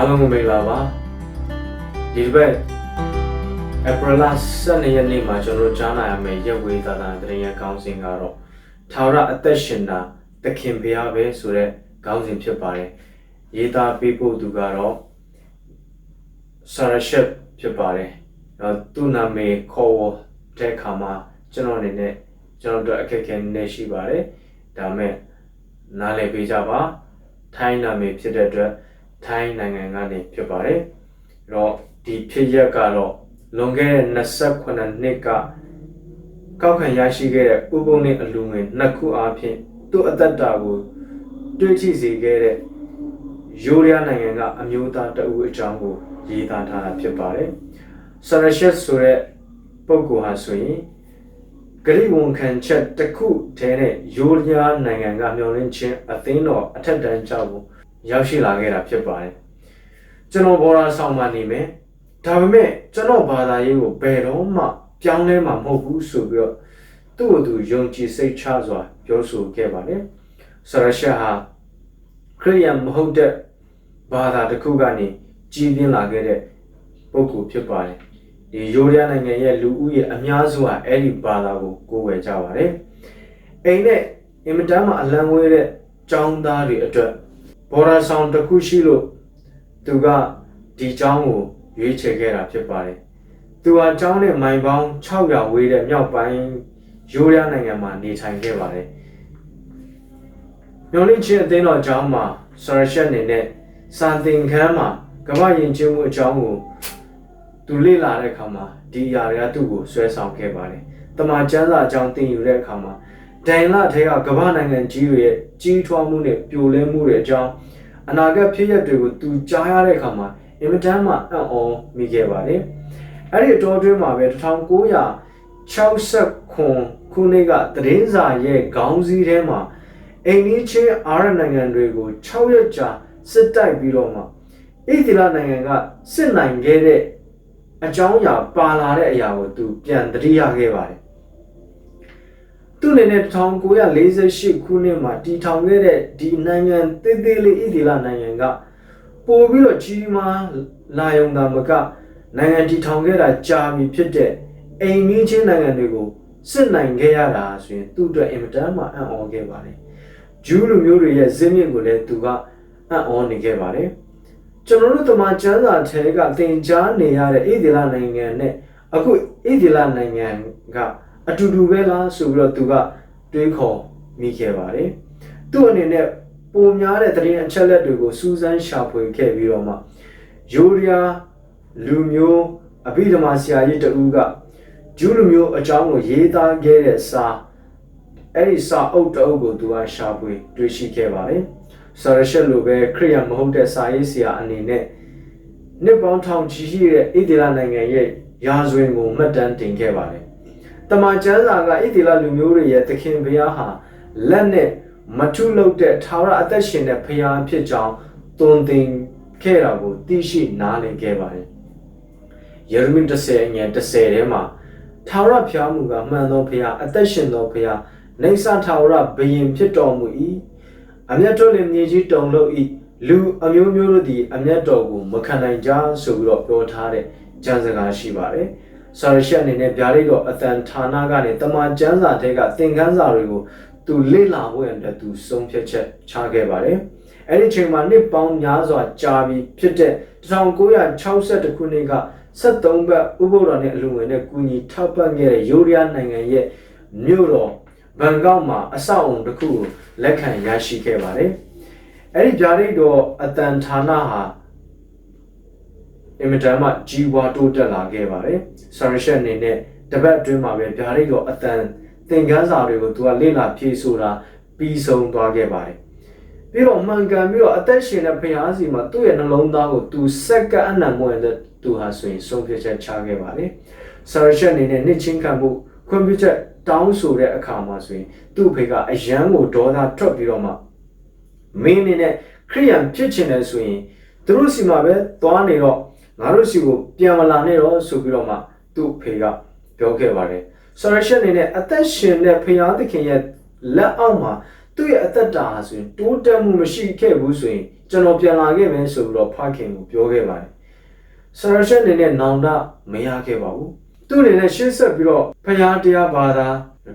အားလုံးကိုမင်္ဂလာပါဒီတစ်ပတ် April 12ရက်နေ့မှာကျွန်တော်တို့ကြားနာရမယ့်ရက်ဝေးသာသနာသတင်းရဲ့ခေါင်းစဉ်ကတော့ထာဝရအသက်ရှင်တာသခင်ဘုရားပဲဆိုတဲ့ခေါင်းစဉ်ဖြစ်ပါတယ်ရေးသားပေးဖို့သူကတော့ Sarashep ဖြစ်ပါတယ်တော့သူ့နာမည်ခေါ်ဝတဲ့အခါမှာကျွန်တော်အနေနဲ့ကျွန်တော်တို့အခက်အခဲနည်းနည်းရှိပါတယ်ဒါမဲ့နားလည်ပေးကြပါထိုင်းနာမည်ဖြစ်တဲ့အတွက် ထိုင်းနိုင်ငံကနေဖြစ်ပါတယ်အဲ့တော့ဒီဖြစ်ရက်ကတော့လွန်ခဲ့တဲ့28နှစ်ကကောက်ခံရရှိခဲ့တဲ့ဥပုံနဲ့အလူငွေနှစ်ခုအားဖြင့်သူ့အသက်တာကိုတွေးကြည့်စေခဲ့တဲ့ယူရီးယားနိုင်ငံကအမျိုးသားတအူအကြောင်းကိုရေးသားထားတာဖြစ်ပါတယ်ဆာရရှက်ဆိုတဲ့ပုဂ္ဂိုလ်ဟာဆိုရင်ဂရိဝန်ခံချက်တစ်ခုတည်းနဲ့ယူရီးယားနိုင်ငံကမျှော်လင့်ခြင်းအသင်းတော်အထက်တန်းကျောင်းကို ရောက်ရှိလာခဲ့တာဖြစ်ပါတယ်ကျွန်တော်ဘောရာဆောင်မှနေမယ်ဒါပေမဲ့ကျွန်တော်ဘာသာရေးကိုဘယ်တော့မှပြောင်းလဲမှာမဟုတ်ဘူးဆိုပြီးတော့သူ့ကိုယ်သူယုံကြည်စိတ်ချစွာပြောဆိုခဲ့ပါတယ်ဆရာရှာဟာခရိယန်မဟုတ်တဲ့ဘာသာတစ်ခုကနေကြီးပြင်းလာခဲ့တဲ့ပုဂ္ဂိုလ်ဖြစ်ပါတယ်ဒီယိုရီးယားနိုင်ငံရဲ့လူဦးရေအများစုဟာအဲ့ဒီဘာသာကိုကိုးကွယ်ကြပါတယ်အိမ်နဲ့အင်မတန်မှအလံဝဲတဲ့ចောင်းသားတွေအတွက် ဘော်ရာဆောင်တစ်ခုရှိလို့သူကဒီចောင်းကိုရွေးချယ်ခဲ့တာဖြစ်ပါတယ်။သူဟာចောင်းနဲ့မိုင်ပေါင်း600ဝေးတဲ့မြောက်ပိုင်းယူရီးယားနိုင်ငံမှာနေထိုင်ခဲ့ပါတယ်။မျော်လင့်ခြင်းအသင်းတော်ကျောင်းမှာဆာရရှက်နေနဲ့စာသင်ခန်းမှာကမ္ဘာယဉ်ကျေးမှုအကြောင်းကိုသူလေ့လာတဲ့အခါမှာဒီအရာတွေကသူ့ကိုဆွဲဆောင်ခဲ့ပါတယ်။တမန်ကျမ်းစာအကြောင်းသင်ယူတဲ့အခါမှာ ဒိုင်လထဲကကမ္ဘာနိုင်ငံကြီးတွေရဲ့ကြီးထွားမှုနဲ့ပြိုလဲမှုတွေအကြောင်းအနာဂတ်ဖြစ်ရပ်တွေကိုသူကြားရတဲ့အခါမှာအင်မတန်မှအံ့ဩမိခဲ့ပါတယ်။အဲ့ဒီအတော်တွင်းမှာပဲ1969ခုနှစ်ကသတင်းစာရဲ့ခေါင်းစည်းထဲမှာအိန္ဒိချင်းအာရနိုင်ငံတွေကို6ရက်ကြာစစ်တိုက်ပြီးတော့မှဣသီလနိုင်ငံကစစ်နိုင်ခဲ့တဲ့အကြောင်းအရာပါလာတဲ့အရာကိုသူပြန်သတိရခဲ့ပါတယ်။ သူ့အနေနဲ့1948ခုနှစ်မှာတည်ထောင်ခဲ့တဲ့ဒီနိုင်ငံသေးသေးလေးဣသီလနိုင်ငံကပို့ပြီးတော့ကြီးမားလာယုံတာမကနိုင်ငံတည်ထောင်ခဲ့တာကြာပြီဖြစ်တဲ့အိမ်မင်းချင်းနိုင်ငံတွေကိုစစ်နိုင်ခဲ့ရတာဆိုရင်သူ့အတွက်အင်မတန်မှအံ့ဩခဲ့ပါတယ်ဂျူးလူမျိုးတွေရဲ့ဇင်းမြင့်ကိုလည်းသူကအံ့ဩနေခဲ့ပါတယ်ကျွန်တော်တို့တမန်ကျမ်းစာထဲကသင်ကြားနေရတဲ့ဣသီလနိုင်ငံနဲ့အခုဣသီလနိုင်ငံက အတူတူပဲလားဆိုပြီးတော့သူကတွေးခေါ်မိခဲ့ပါတယ်သူ့အနေနဲ့ပုံများတဲ့တရင်အချက်လက်တွေကိုစူးစမ်းရှာဖွေခဲ့ပြီးတော့မှယူရီးယားလူမျိုးအဘိဓမ္မာဆရာကြီးတဦးကဂျူးလူမျိုးအကြောင်းကိုရေးသားခဲ့တဲ့စာအဲ့ဒီစာအုပ်တအုပ်ကိုသူကရှာဖွေတွေ့ရှိခဲ့ပါတယ်ဆာရရှက်လိုပဲခရိယန်မဟုတ်တဲ့စာရေးဆရာအနေနဲ့နှစ်ပေါင်းထောင်ချီရှိတဲ့ဣသီလနိုင်ငံရဲ့ရာဇဝင်ကိုမှတ်တမ်းတင်ခဲ့ပါတယ် တမန်ကျမ်းစာကဣသီလလူမျိုးတွေရဲ့သခင်ဘုရားဟာလက်နဲ့မထုလုပ်တဲ့ထာဝရအသက်ရှင်တဲ့ဘုရားဖြစ်ကြောင်းသွန်သင်ခဲ့တာကိုသိရှိနားလည်ခဲ့ပါတယ်ယေရမိ30ငယ်30ထဲမှာထာဝရဘုရားမူကမှန်သောဘုရားအသက်ရှင်သောဘုရားနေဆာထာဝရဘုရင်ဖြစ်တော်မူ၏အမျက်တော်လည်းမြေကြီးတုံလို့၏လူအမျိုးမျိုးတို့သည်အမျက်တော်ကိုမခံနိုင်ကြဆိုပြီးတော့ပြောထားတဲ့ကျမ်းစကားရှိပါတယ် ဆာရရှက်အနေနဲ့ဗျာဒိတ်တော်အတန်ဌာနကနေတမန်ကျမ်းစာတဲကသင်ခန်းစာတွေကိုသူလေ့လာဖို့ရတဲ့သူဆုံးဖြတ်ချက်ချခဲ့ပါတယ်အဲ့ဒီချိန်မှာနှစ်ပေါင်းများစွာကြာပြီဖြစ်တဲ့1962ခုနှစ်က73ဘတ်ဥပုဒ္ဒောနဲ့အလူငွေနဲ့ကူညီထောက်ပံ့ခဲ့တဲ့ယူရီးယားနိုင်ငံရဲ့မြို့တော်ဘန်ကောက်မှာအဆောက်အုံတစ်ခုကိုလက်ခံရရှိခဲ့ပါတယ်အဲ့ဒီဗျာဒိတ်တော်အတန်ဌာနဟာ အင်မတန်မှကြီးပွားတိုးတက်လာခဲ့ပါတယ်ဆာရရှက်အနေနဲ့တပတ်အတွင်းမှာပဲဗျာဒိတ်တော်အတန်သင်ခန်းစာတွေကိုသူကလေ့လာဖြည့်ဆိုတာပြီးဆုံးသွားခဲ့ပါတယ်ပြီးတော့မှန်ကန်ပြီးတော့အသက်ရှင်တဲ့ဘုရားစီမှာသူ့ရဲ့နှလုံးသားကိုသူစက္ကအနံ့မွေတဲ့သူဟာဆိုရင်ဆုံးဖြတ်ချက်ချခဲ့ပါတယ်ဆာရရှက်အနေနဲ့နှစ်ချင်းခံမှုခွင့်ပြုချက်တောင်းဆိုတဲ့အခါမှာဆိုရင်သူ့ဖေကအယမ်းကိုဒေါသထွက်ပြီးတော့မှမင်းအနေနဲ့ခရိယန်ဖြစ်ချင်တယ်ဆိုရင်သူတို့စီမှာပဲသွားနေတော့ ငါတို့စီကိုပြန်မလာနဲ့တော့ဆိုပြီးတော့မှသူ့ဖေကပြောခဲ့ပါတယ်ဆာရရှက်အနေနဲ့အသက်ရှင်တဲ့ဖရာသခင်ရဲ့လက်အောက်မှာသူ့ရဲ့အသက်တာဟာဆိုရင်တိုးတက်မှုမရှိခဲ့ဘူးဆိုရင်ကျွန်တော်ပြန်လာခဲ့မယ်ဆိုပြီးတော့ဖခင်ကိုပြောခဲ့ပါတယ်ဆရာရှက်အနေနဲ့နောင်တမရခဲ့ပါဘူးသူ့အနေနဲ့ရှင်းဆက်ပြီးတော့ဖခင်တရားဘာသာ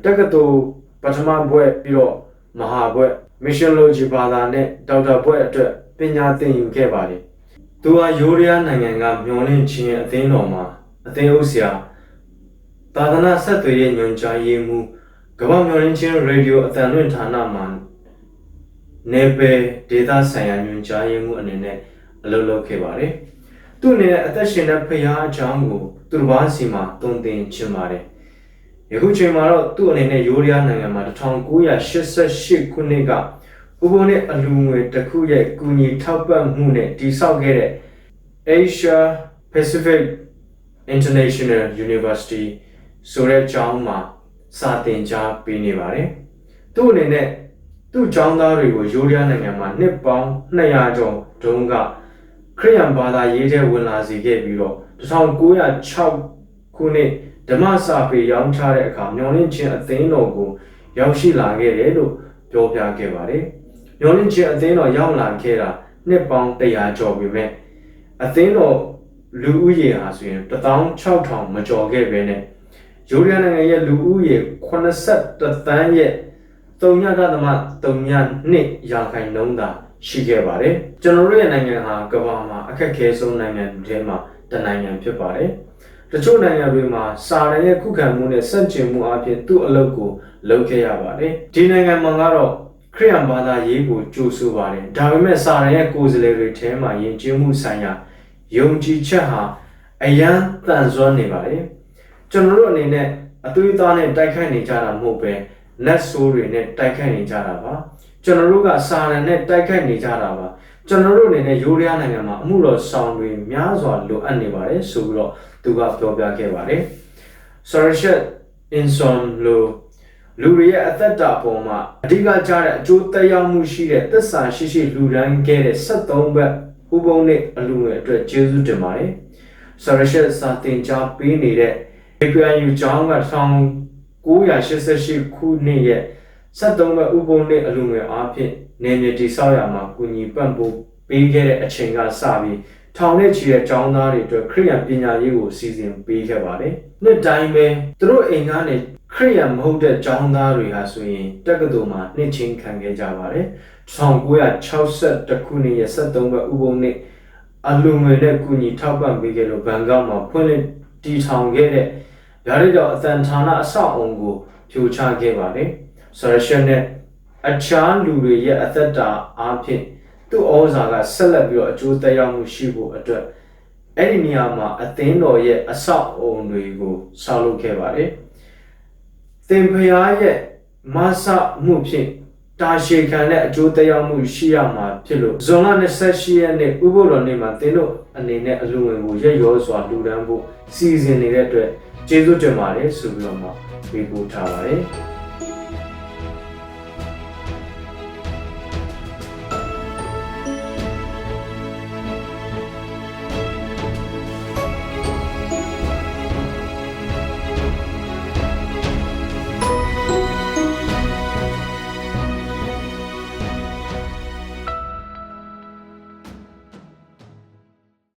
တက္ကသိုလ်ပထမဘွဲ့ပြီးတော့မဟာဘွဲ့ mission logi ဘာသာနဲ့ဒေါက်တာဘွဲ့အတွက်ပညာသင်ယူခဲ့ပါတယ် သူဟာယိုးရီးယားနိုင်ငံကမျော်လင့်ခြင်းအသင်းတော်မှာအသင်းအုပ်ဆရာသာသနာဆက်သွယ်ရေးညွှန်ကြားရေးမှူးကမ္ဘာမျော်လင့်ခြင်းရေဒီယိုအသံလွှင့်ဌာနမှာနေပယ်ဒေတာဆိုင်ရာညွှန်ကြားရေးမှူးအနေနဲ့အလုပ်လုပ်ခဲ့ပါတယ်။သူ့အနေနဲ့အသက်ရှင်တဲ့ဖခင်အကြောင်းကိုသူတစ်ပါးစီမှာတုံသင်ချင်ပါတယ်။ယခုချိန်မှာတော့သူ့အနေနဲ့ယိုးရီးယားနိုင်ငံမှာ1988ခုနှစ်က ဥပုံနဲ့အလူငွေတစ်ခုရဲ့ကူညီထောက်ပံ့မှုနဲ့တည်ဆောက်ခဲ့တဲ့ Asia Pacific International University ဆိုတဲ့ကျောင်းမှာစာသင်ကြားပေးနေပါတယ်။သူ့အနေနဲ့သူ့ကျောင်းသားတွေကိုယိုးရီးယားနိုင်ငံမှာနှစ်ပေါင်း200ကျော်တုန်းကခရစ်ယာန်ဘာသာရေးထဲဝင်လာစေခဲ့ပြီးတော့1906ခုနှစ်ဓမ္မစာပေရောင်းချတဲ့အခါမျော်လင့်ခြင်းအသင်းတော်ကိုရောက်ရှိလာခဲ့တယ်လို့ပြောပြခဲ့ပါတယ်။ မျော်လင့်ခြင်းအသင်းတော်ရောက်လာခဲ့တာနှစ်ပေါင်း100ကျော်ပြီမဲ့အသင်းတော်လူဦးရေဟာဆိုရင်16000မကျော်ခဲ့ပဲနဲ့ယူရီးယားနိုင်ငံရဲ့လူဦးရေ83သန်းရဲ့3.32ရာခိုင်နှုန်းသာရှိခဲ့ပါတယ်ကျွန်တော်တို့ရဲ့နိုင်ငံဟာကမ္ဘာမှာအခက်အခဲဆုံးနိုင်ငံတွေထဲမှာတစ်နိုင်ငံဖြစ်ပါတယ်တချို့နိုင်ငံတွေမှာစာရန်ရဲ့ခုခံမှုနဲ့စန့်ကျင်မှုအပြင်သူ့အလုပ်ကိုလုပ်ခဲ့ရပါတယ်ဒီနိုင်ငံမှာကတော့ ခရိယန်ဘာသာရေးကိုကြိုးဆိုပါတယ်ဒါပေမဲ့စာရန်ရဲ့ကိုယ်စားလှယ်တွေထဲမှာယဉ်ကျေးမှုဆိုင်ရာယုံကြည်ချက်ဟာအယံတန်ဆွမ်းနေပါတယ်ကျွန်တော်တို့အနေနဲ့အသွေးသားနဲ့တိုက်ခိုက်နေကြတာမဟုတ်ပဲလက်ဆိုးတွေနဲ့တိုက်ခိုက်နေကြတာပါကျွန်တော်တို့ကစာရန်နဲ့တိုက်ခိုက်နေကြတာပါကျွန်တော်တို့အနေနဲ့ယူရီးယားနိုင်ငံမှာအမှုတော်ဆောင်တွေများစွာလိုအပ်နေပါတယ်ဆိုပြီးတော့သူကပြောပြခဲ့ပါတယ် Sarashat Insom လို့ လူတွေရဲ့အသက်တာပေါ်မှာအဓိကကြားတဲ့အကျိုးသက်ရောက်မှုရှိတဲ့သစ္စာရှိရှိလူရန်ခဲ့တဲ့73ဘက်ဥပုံနဲ့အလူငွေအတွက်ကျေးဇူးတင်ပါတယ်။ Sarashat စာတင်ကြားပေးနေတဲ့ APNU ကျောင်းက1988ခုနှစ်ရဲ့73ဘက်ဥပုံနဲ့အလူငွေအားဖြင့်နေမြေတိဆောက်ရမှာကူညီပံ့ပိုးပေးခဲ့တဲ့အချိန်ကစပြီးထောင်နဲ့ချီတဲ့ကျောင်းသားတွေအတွက်ခရိယံပညာရေးကိုစီစဉ်ပေးခဲ့ပါတယ်။နှစ်တိုင်းပဲသူတို့အိမ်ကနေ ခရိယံမဟုတ်တဲ့ကျောင်းသားတွေဟာဆိုရင်တက္ကသိုလ်မှာနှစ်ချင်းခံခဲ့ကြပါတယ်1962ခုနှစ်ရဲ့73ဘက်ဥပုံနဲ့အလူငွေနဲ့ကူညီထောက်ပံ့ပေးခဲ့လို့ဘန်ကောက်မှာဖွင့်လှစ်တည်ထောင်ခဲ့တဲ့ဗျာဒိတ်တော်အသံဌာနအဆောက်အုံကိုဖြိုချခဲ့ပါတယ်ဆရရှနဲ့အခြားလူတွေရဲ့အသက်တာအားဖြင့်သူ့ဩဇာကဆက်လက်ပြီးတော့အကျိုးသက်ရောက်မှုရှိဖို့အတွက်အဲ့ဒီနေရာမှာအသင်းတော်ရဲ့အဆောက်အုံတွေကိုဆောက်လုပ်ခဲ့ပါတယ် သင်ဖျားရဲ့မဆမှုဖြင့်တာရှည်ခံတဲ့အကျိုးတရားမှုရှိရမှာဖြစ်လို့ဇွန်လ28ရက်နေ့ဥပုသ်တော်နေ့မှာသင်တို့အနေနဲ့အလူဝင်ကိုရက်ရောစွာလူဒန်းဖို့စီစဉ်နေတဲ့အတွက်ကျေးဇူးတင်ပါတယ်ဆိုပြီးတော့မှပြေပို့ထားပါတယ်